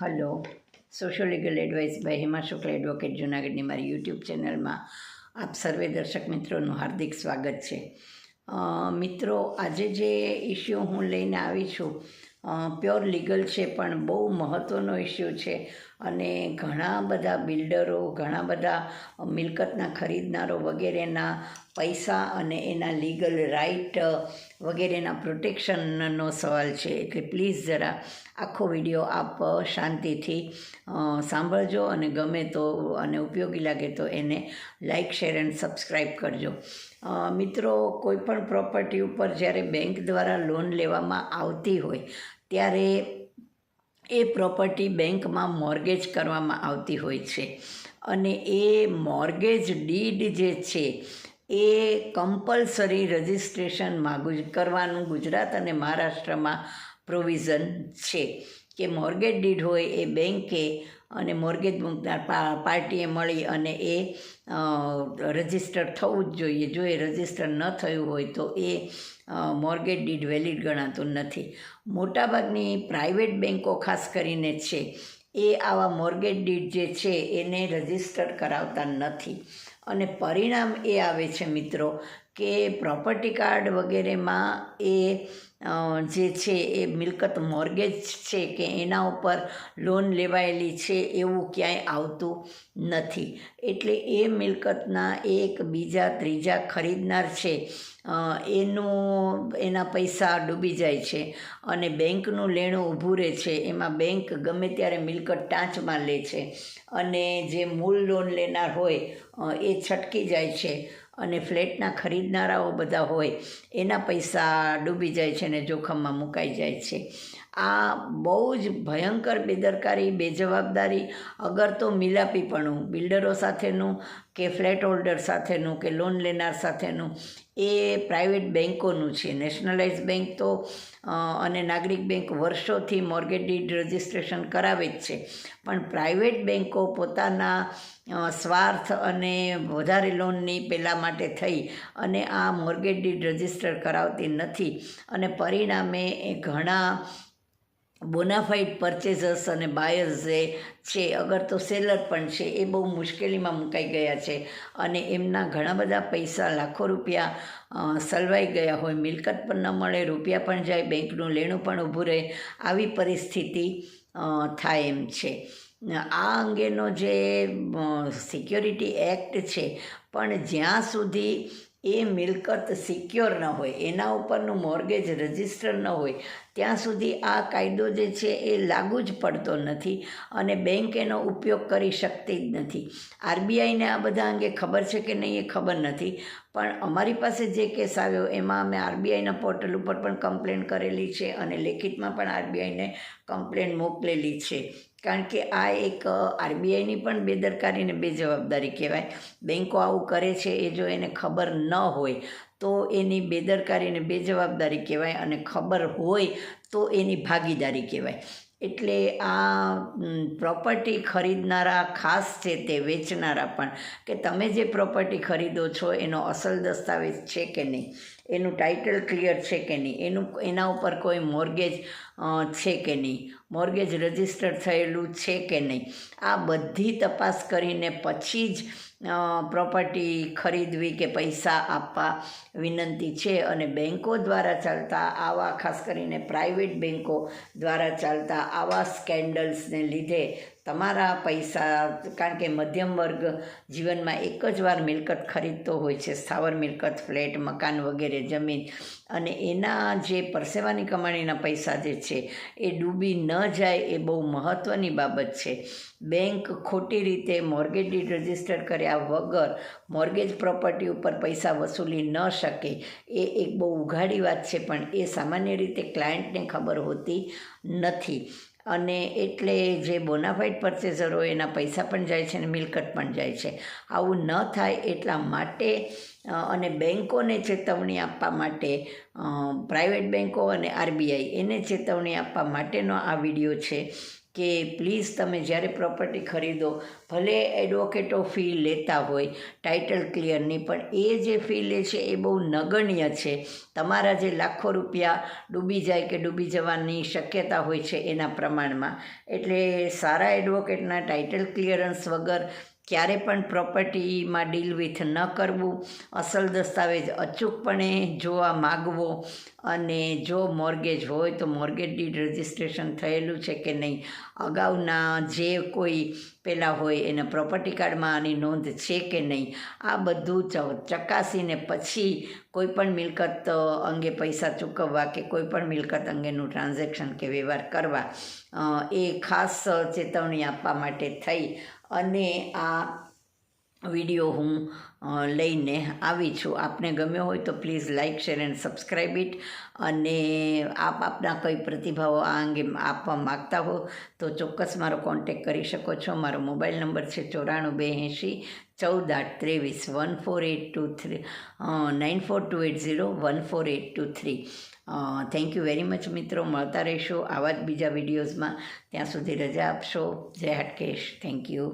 Hello. Social legal advice by Hema Shukla advocate જુનાગઢની મારી YouTube ચેનલમાં આપ સર્વે દર્શક મિત્રોનું હાર્દિક સ્વાગત છે. મિત્રો, આજે જે ઇસ્યુ હું લઈને આવી છું પ્યોર લીગલ છે, પણ બહુ મહત્ત્વનો ઇસ્યુ છે. અને ઘણા બધા બિલ્ડરો, ઘણા બધા મિલકતના ખરીદનારો વગેરેના પૈસા અને એના લીગલ રાઇટ વગેરેના પ્રોટેક્શનનો સવાલ છે. એટલે પ્લીઝ જરા આખો વીડિયો આપ શાંતિથી સાંભળજો અને ગમે તો, અને ઉપયોગી લાગે તો એને લાઇક, શેર એન્ડ સબસ્ક્રાઈબ કરજો. મિત્રો, કોઈપણ પ્રોપર્ટી ઉપર જ્યારે બેંક દ્વારા લોન લેવામાં આવતી હોય, ત્યારે એ પ્રોપર્ટી બેંકમાં મોર્ગેજ કરવામાં આવતી હોય છે. અને એ મોર્ગેજ ડીડ જે છે, એ કમ્પલસરી રજિસ્ટ્રેશનમાં ગુજ કરવાનું ગુજરાત અને મહારાષ્ટ્રમાં પ્રોવિઝન છે કે મોર્ગેજ ડીડ હોય એ બેન્કે અને મોર્ગેજ મૂકનાર પાર્ટીએ મળી અને એ રજિસ્ટર થવું જ જોઈએ. જો એ રજિસ્ટર ન થયું હોય તો એ મોર્ગેજ ડીડ વેલિડ ગણાતું નથી. મોટાભાગની પ્રાઇવેટ બેન્કો ખાસ કરીને છે, એ આવા મોર્ગેજ ડીડ જે છે એને રજિસ્ટર કરાવતા નથી. અને પરિણામ એ આવે છે, મિત્રો, કે પ્રોપર્ટી કાર્ડ વગેરેમાં એ જે છે એ મિલકત મોર્ગેજ છે કે એના ઉપર લોન લેવાયેલી છે એવું ક્યાંય આવતું નથી. એટલે એ મિલકતના એક બીજા ત્રીજા ખરીદનાર છે એનું, એના પૈસા ડૂબી જાય છે અને બેંકનું લેણું ઊભું રહે છે. એમાં બેંક ગમે ત્યારે મિલકત ટાંચમાં લે છે અને જે મૂળ લોન લેનાર હોય એ છટકી જાય છે અને ફ્લેટના ખરીદનારાઓ બધા હોય, એના પૈસા ડૂબી જાય છે અને જોખમમાં મુકાઈ જાય છે. આ બહુ જ ભયંકર બેદરકારી, બેજવાબદારી અગર તો મિલાપીપણું, બિલ્ડરો સાથેનું કે ફ્લેટ હોલ્ડર સાથેનું કે લોન લેનાર સાથેનું, એ પ્રાઇવેટ બેન્કોનું છે. નેશનલાઇઝ બેન્ક તો અને નાગરિક બેંક વર્ષોથી મોર્ગેજ રજિસ્ટ્રેશન કરાવે જ છે. પણ પ્રાઇવેટ બેન્કો પોતાના સ્વાર્થ અને વધારે લોનની પેલા માટે થઈ અને આ મોર્ગેજ રજિસ્ટર કરાવતી નથી. અને પરિણામે એ ઘણા બોનાફાઇડ પરચેઝર્સ અને બાયર્સ છે, અગર તો સેલર પણ છે, એ બહુ મુશ્કેલીમાં મુકાઈ ગયા છે. અને એમના ઘણા બધા પૈસા લાખો રૂપિયા સલવાઈ ગયા હોય, મિલકત પણ ન મળે, રૂપિયા પણ જાય, બેંકનું લેણું પણ ઊભું રહે, આવી પરિસ્થિતિ થાય એમ છે. આ અંગેનો જે સિક્યોરિટી એક્ટ છે, પણ જ્યાં સુધી એ મિલકત સિક્યોર ન હોય, એના ઉપરનું મોર્ગેજ રજિસ્ટર ન હોય ત્યાં સુધી આ કાયદો જે છે એ લાગુ જ પડતો નથી અને બેંક એનો ઉપયોગ કરી શકતી જ નથી. આરબીઆઈને આ બધા અંગે ખબર છે કે નહીં એ ખબર નથી. પણ અમારી પાસે જે કેસ આવ્યો એમાં અમે આરબીઆઈના પોર્ટલ ઉપર પણ કમ્પ્લેન કરેલી છે અને લેખિતમાં પણ આરબીઆઈને કમ્પ્લેન મોકલેલી છે. કારણ કે આ એક આરબીઆઈની પણ બેદરકારી ને બેજવાબદારી કહેવાય. બેન્કો આવું કરે છે એ જો એને ખબર ન હોય તો એની બેદરકારીને બેજવાબદારી કહેવાય અને ખબર હોય તો એની ભાગીદારી કહેવાય. એટલે આ પ્રોપર્ટી ખરીદનારા ખાસ છે તે વેચનારા પણ. કે તમે જે પ્રોપર્ટી ખરીદો છો એનો અસલ દસ્તાવેજ છે કે નહીં? એનું ટાઇટલ ક્લિયર છે કે નહીં? એનું, એના ઉપર કોઈ મોર્ગેજ છે કે નહીં? મોર્ગેજ રજિસ્ટર થયેલું છે કે નહીં? આ બધી તપાસ કરીને પછી જ પ્રોપર્ટી ખરીદવી કે પૈસા આપવા વિનંતી છે અને બેન્કો દ્વારા ચાલતા આવા, ખાસ કરીને પ્રાઇવેટ બેન્કો દ્વારા ચાલતા આવા સ્કેન્ડલ્સને લીધે તમારા પૈસા, કારણ કે મધ્યમ વર્ગ જીવનમાં એક જ વાર મિલકત ખરીદતો હોય છે, સ્થાવર મિલકત, ફ્લેટ, મકાન વગેરે, જમીન, અને એના જે પરસેવાની કમાણીના પૈસા જે છે, એ ડૂબી ન જાય એ બહુ મહત્ત્વની બાબત છે. બેંક ખોટી રીતે મોર્ગેજ રજિસ્ટર કર્યા વગર મોર્ગેજ પ્રોપર્ટી ઉપર પૈસા વસૂલી ન શકે, એ એક બહુ ઉઘાડી વાત છે, પણ એ સામાન્ય રીતે ક્લાયન્ટને ખબર હોતી નથી. અને એટલે જે બોનાફાઇડ પરચેઝર હોય, એના પૈસા પણ જાય છે અને મિલકત પણ જાય છે. આવું ન થાય એટલા માટે અને બેન્કોને ચેતવણી આપવા માટે પ્રાઇવેટ બેન્કો અને આરબીઆઈ એને ચેતવણી આપવા માટેનો આ વીડિયો છે. કે પ્લીઝ તમે જ્યારે પ્રોપર્ટી ખરીદો, ભલે એડવોકેટો ફી લેતા હોય ટાઇટલ ક્લિયરની પણ એ જે ફી લે છે એ બહુ નગણ્ય છે. તમારા જે લાખો રૂપિયા ડૂબી જાય કે ડૂબી જવાની શક્યતા હોય છે એના પ્રમાણમાં. એટલે સારા એડવોકેટના ટાઇટલ ક્લિયરન્સ વગર ક્યારે પણ પ્રોપર્ટીમાં ડીલ વિથ ન કરવું. અસલ દસ્તાવેજ અચૂકપણે જોવા માગવો અને જો મોર્ગેજ હોય તો મોર્ગેજ ડીડ રજિસ્ટ્રેશન થયેલું છે કે નહીં? અગાઉના જે કોઈ પેલા હોય એના પ્રોપર્ટી કાર્ડમાં આની નોંધ છે કે નહીં? આ બધું ચ, ચકાસીને પછી કોઈ પણ મિલકત અંગે પૈસા ચૂકવવા કે કોઈ પણ મિલકત અંગેનું ટ્રાન્ઝેક્શન કે વ્યવહાર કરવા એ ખાસ ચેતવણી આપવા માટે થઈ. અને આ વીડિયો હું લઈને આવી છું. આપને ગમ્યો હોય તો please like share and subscribe it. અને આપ આપના કંઈ પ્રતિભાવો આ અંગે આપવા માગતા હો તો ચોક્કસ મારો કોન્ટેક કરી શકો છો. મારો મોબાઈલ નંબર છે ચોરાણું બે એંશી ચૌદ આઠ ત્રેવીસ, one four eight two three nine four two eight zero, one four eight two three. Thank you very much મિત્રો. મળતા રહેશો આવા જ બીજા વિડીયોઝમાં. ત્યાં સુધી રજા આપશો. જય હટકેશ. Thank you.